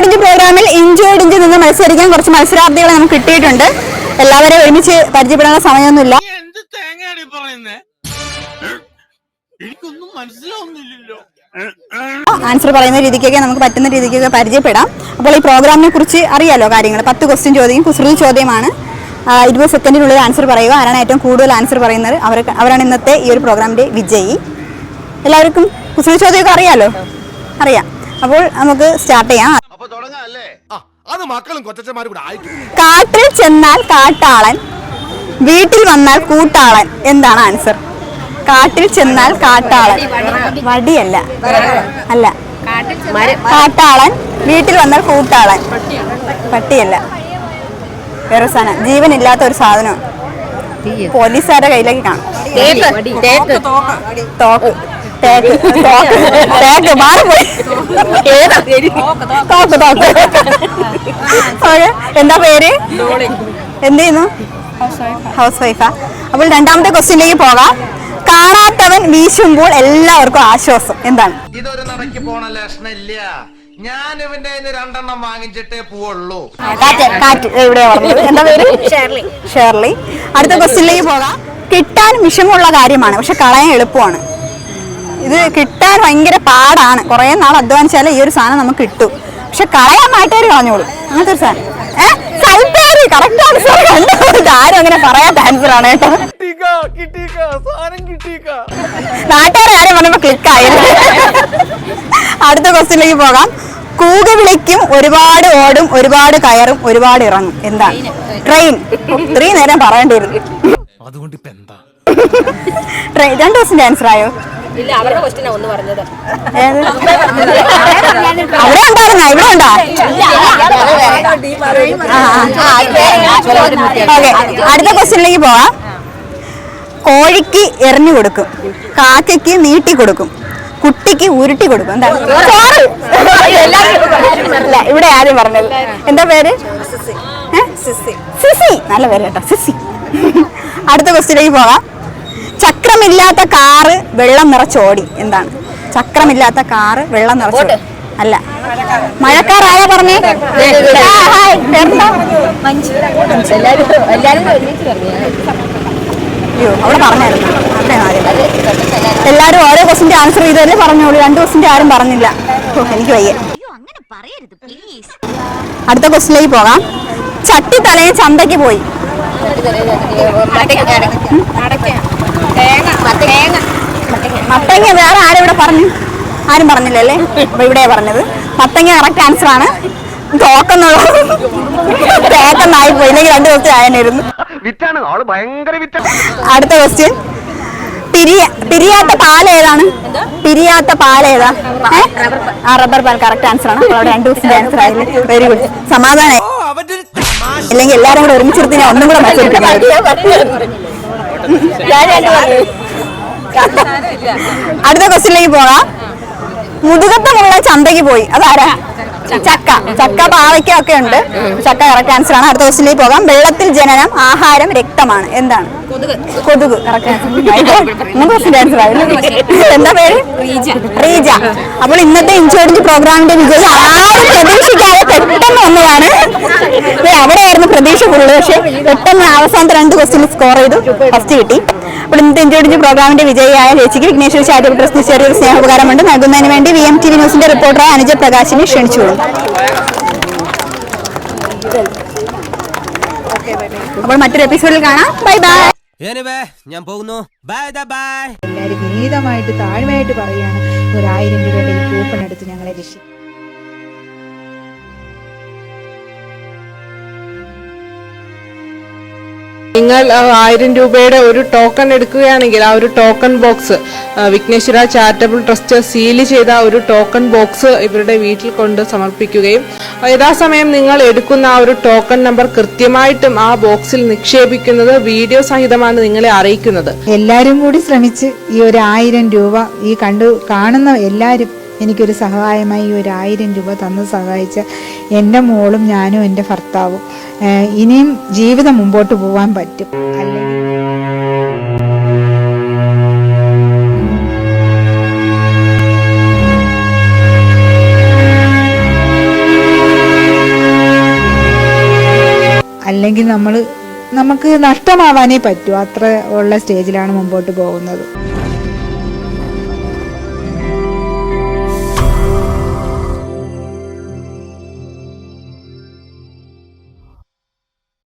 ഇഞ്ചോടിഞ്ച് പ്രോഗ്രാമിൽ ഇഞ്ചോടിഞ്ച് നിന്ന് മത്സരിക്കാൻ കുറച്ച് മത്സരാർത്ഥികളെ നമുക്ക് കിട്ടിയിട്ടുണ്ട്. എല്ലാവരെയും ഒരുമിച്ച് പരിചയപ്പെടാനുള്ള സമയമൊന്നുമില്ല. ആൻസർ പറയുന്ന? രീതിക്കൊക്കെ നമുക്ക് പറ്റുന്ന രീതിക്കൊക്കെ പരിചയപ്പെടാം. അപ്പോൾ ഈ പ്രോഗ്രാമിനെ കുറിച്ച് അറിയാലോ കാര്യങ്ങൾ പത്ത് ക്വസ്റ്റ്യൻ ചോദ്യം കുസൃതി ചോദ്യമാണ്. ഇരുപത് സെക്കൻഡിനുള്ളിൽ ആൻസർ പറയുക. ആരാണ് ഏറ്റവും കൂടുതൽ ആൻസർ പറയുന്നത്? അവർ അവരാണ് ഇന്നത്തെ ഈ ഒരു പ്രോഗ്രാമിന്റെ വിജയി. എല്ലാവർക്കും കുസൃതി ചോദ്യമൊക്കെ അറിയാലോ? അറിയാം. അപ്പോൾ നമുക്ക് സ്റ്റാർട്ട് ചെയ്യാം. അത് മക്കളും കൊച്ചന്മാരും കൂടെ ആയിട്ട് കാട്ടിൽ ചെന്നാൽ കാട്ടാളൻ വീട്ടിൽ വന്നാൽ കൂട്ടാളൻ എന്താണ് ആൻസർ. കാട്ടിൽ ചെന്നാൽ കാട്ടാളൻ. വടിയല്ല അല്ല. കാട്ടാളൻ വീട്ടിൽ വന്നാൽ കൂട്ടാളൻ. പട്ടിയല്ല. വേറെ സാധനം. ജീവനില്ലാത്ത ഒരു സാധനം പോലീസുകാരുടെ കയ്യിലേക്ക് കാണും. തോക്ക്. തേക്ക് തോക്ക് തേക്ക് മാറിപ്പോയി തോക്ക് തോക്ക്. ഓക്കെ എന്താ പേര്? എന്ത് ചെയ്യുന്നു? ഹൗസ് വൈഫാ അപ്പോൾ രണ്ടാമത്തെ ക്വസ്റ്റ്യനിലേക്ക് പോകാം. കാണാത്തവൻ വീശുമ്പോൾ എല്ലാവർക്കും ആശ്വാസം. എന്താണ്? ഇതൊരു നടക്ക് പോണ ലക്ഷണില്ല ഞാൻ ഇവന്റെ രണ്ടെണ്ണം വാങ്ങിച്ചിട്ടേ പോവുള്ളൂ. ഇവിടെ എന്താ പേര്? ഷേർലി ഷേർലി അടുത്ത ക്വസ്റ്റ്യനിലേക്ക് പോകാം. കിട്ടാൻ വിഷമുള്ള കാര്യമാണ്. പക്ഷെ കളയാൻ എളുപ്പമാണ്. ഇത് കിട്ടാൻ ഭയങ്കര പാടാണ്. കുറെ നാൾ അധ്വാനിച്ചാലേ ഈ ഒരു സാധനം നമുക്ക് കിട്ടും. പക്ഷെ കളയാൻ മാറ്റേര് കളഞ്ഞോളൂ. അങ്ങനത്തെ ഒരു സാധനം. ഏഹ് സൗത്താരി കറക്റ്റ് ആൻസർ കണ്ടു? ആരും അങ്ങനെ പറയാത്ത ആൻസർ ആണ് കേട്ടോ. നാട്ടുകാരെ ആരും പറഞ്ഞപ്പോ ക്ലിക്ക് ആയിരുന്നു അടുത്ത ക്വസ്റ്റ്യനിലേക്ക് പോകാം. കൂക വിളിക്കും ഒരുപാട് ഓടും ഒരുപാട് കയറും ഒരുപാട് ഇറങ്ങും. എന്താണ്? ട്രെയിൻ ഇത്രയും നേരം പറയേണ്ടിയിരുന്നു അതുകൊണ്ട് ഇപ്പൊ എന്താ? ട്രെയിൻ രണ്ട് ക്വസ്റ്റിന്റെ ആൻസർ ആയോ? ഇല്ല അവരുടെ ക്വസ്റ്റ്യനാ ഒന്ന് പറഞ്ഞത് അവിടെ ഉണ്ടായിരുന്ന ഇവിടെ ഉണ്ടോ ഓക്കെ അടുത്ത ക്വസ്റ്റ്യനിലേക്ക് പോവാം കോഴിക്ക് എറിഞ്ഞു കൊടുക്കും കാക്കയ്ക്ക് നീട്ടി കൊടുക്കും കുട്ടിക്ക് ഉരുട്ടി കൊടുക്കും എന്താ ഇല്ല, ഇവിടെ ആരും പറഞ്ഞത് എന്താ പേര്? സിസി നല്ല പേര് കേട്ടോ സിസി അടുത്ത ക്വസ്റ്റ്യനിലേക്ക് പോകാം ചക്രമില്ലാത്ത കാറ് വെള്ളം നിറച്ചോടി. എന്താണ്? ചക്രമില്ലാത്ത കാറ് വെള്ളം നിറച്ചോടി. അല്ല. മഴക്കാറായ പറഞ്ഞേ? അയ്യോ അവിടെ പറഞ്ഞായിരുന്നു. അവിടെ. എല്ലാരും ഓരോ ക്വസ്റ്റിന്റെ ആൻസർ ചെയ്തല്ലേ പറഞ്ഞോളൂ. രണ്ട് ക്വസ്റ്റിന്റെ ആരും പറഞ്ഞില്ല. എനിക്ക് വയ്യ. അടുത്ത ക്വസ്റ്റിലേക്ക് പോകാം. ചട്ടി തലയിൽ ചന്തയ്ക്ക് പോയി. മത്തങ്ങ വേറെ ആരും ഇവിടെ പറഞ്ഞു? ആരും പറഞ്ഞില്ലല്ലേ? അപ്പൊ ഇവിടെ പറഞ്ഞത്. മത്തങ്ങ കറക്റ്റ് ആൻസർ ആണ്. തോക്കെന്നായി പോയി ഇല്ലെങ്കിൽ രണ്ട് ആയനായിരുന്നു അടുത്ത ക്വസ്റ്റ്യൻ പിരിയ പിരിയാത്ത പാൽ ഏതാണ്? പിരിയാത്ത പാൽ ഏതാ? ആ റബ്ബർ പാൽ. കറക്റ്റ് ആൻസർ ആണ്. അവിടെ രണ്ട് ദിവസത്തെ ആൻസർ ആയിരുന്നു വെരി ഗുഡ് സമാധാനം ഇല്ലെങ്കിൽ എല്ലാരും കൂടെ ഒരുമിച്ചിരുത്തിനെ ഞാൻ ഒന്നും കൂടെ അടുത്ത ക്വസ്റ്റ്യനിലേക്ക് പോകാം. മുതുകത്തമുള്ള ചന്തയ്ക്ക് പോയി. അതാരാ? ചക്ക. ചക്ക പാവയ്ക്ക ഒക്കെ ഉണ്ട്. ചക്ക കറക്റ്റ് ആൻസർ ആണ്. അടുത്ത ക്വസ്റ്റ്യനിലേക്ക് പോകാം. വെള്ളത്തിൽ ജനനം ആഹാരം രക്തമാണ്. എന്താണ്? കൊതുക്. കറക്റ്റ് ആൻസർ ആയിരുന്നു എന്താ പേര്? റീജ. അപ്പോൾ ഇന്നത്തെ ഇൻഷുറൻസ് പ്രോഗ്രാമിന്റെ വിജയം ആരും പ്രതീക്ഷിക്കാതെ പെട്ടെന്ന് വന്നതാണ് അവിടെയായിരുന്നു പ്രതീക്ഷ ഫുള്ള് പക്ഷെ പെട്ടെന്ന് അവസാനത്തെ രണ്ട് ക്വസ്റ്റ്യൻ സ്കോർ ചെയ്തു. ഫസ്റ്റ് കിട്ടി. അപ്പോൾ ഇന്നത്തെ ഇൻഷുറൻസ് പ്രോഗ്രാമിന്റെ വിജയിയായ ചേച്ചിക്ക് വിഘ്നേശ്വര ചാരിറ്റബിൾ ട്രസ്റ്റിന് ചെറിയൊരു സ്നേഹോപകാരമുണ്ട്. നൽകുന്നതിന് വേണ്ടി വി എം ടി വി ന്യൂസിന്റെ റിപ്പോർട്ടറായ അനുജ പ്രകാശിനെ ക്ഷണിച്ചുകൊള്ളു അപ്പോൾ മറ്റൊരു എപ്പിസോഡിൽ കാണാം. ബൈ ബൈ ഞാൻ പോകുന്നു. ബൈ ബൈ എല്ലാവരും വിനീതമായിട്ട് താഴ്മയായിട്ട് പറയാണ് ഒരായിരം രൂപയുടെ ഈ കൂപ്പൺ എടുത്ത് ഞങ്ങളെ രക്ഷിക്കും നിങ്ങൾ ആയിരം രൂപയുടെ ഒരു ടോക്കൺ എടുക്കുകയാണെങ്കിൽ ആ ഒരു token box Vighneshwara charitable trust seal ചെയ്ത ഒരു ടോക്കൺ ബോക്സ് ഇവരുടെ വീട്ടിൽ കൊണ്ട് സമർപ്പിക്കുകയും യഥാസമയം നിങ്ങൾ എടുക്കുന്ന ആ ഒരു ടോക്കൺ നമ്പർ കൃത്യമായിട്ടും ആ ബോക്സിൽ നിക്ഷേപിക്കുന്നത് വീഡിയോ സഹിതമാണ് നിങ്ങളെ അറിയിക്കുന്നത്. എല്ലാവരും കൂടി ശ്രമിച്ച് ഈ ഒരു ആയിരം രൂപ ഈ കണ്ടു കാണുന്ന എല്ലാവരും എനിക്കൊരു സഹായമായി ഒരു ആയിരം രൂപ തന്ന് സഹായിച്ച എന്റെ മോളും ഞാനും എന്റെ ഭർത്താവും ഇനിയും ജീവിതം മുമ്പോട്ട് പോകാൻ പറ്റും. അല്ലെ? അല്ലെങ്കിൽ നമ്മൾ നമുക്ക് നഷ്ടമാവാനേ പറ്റൂ. അത്ര ഉള്ള സ്റ്റേജിലാണ് മുമ്പോട്ട് പോകുന്നത്.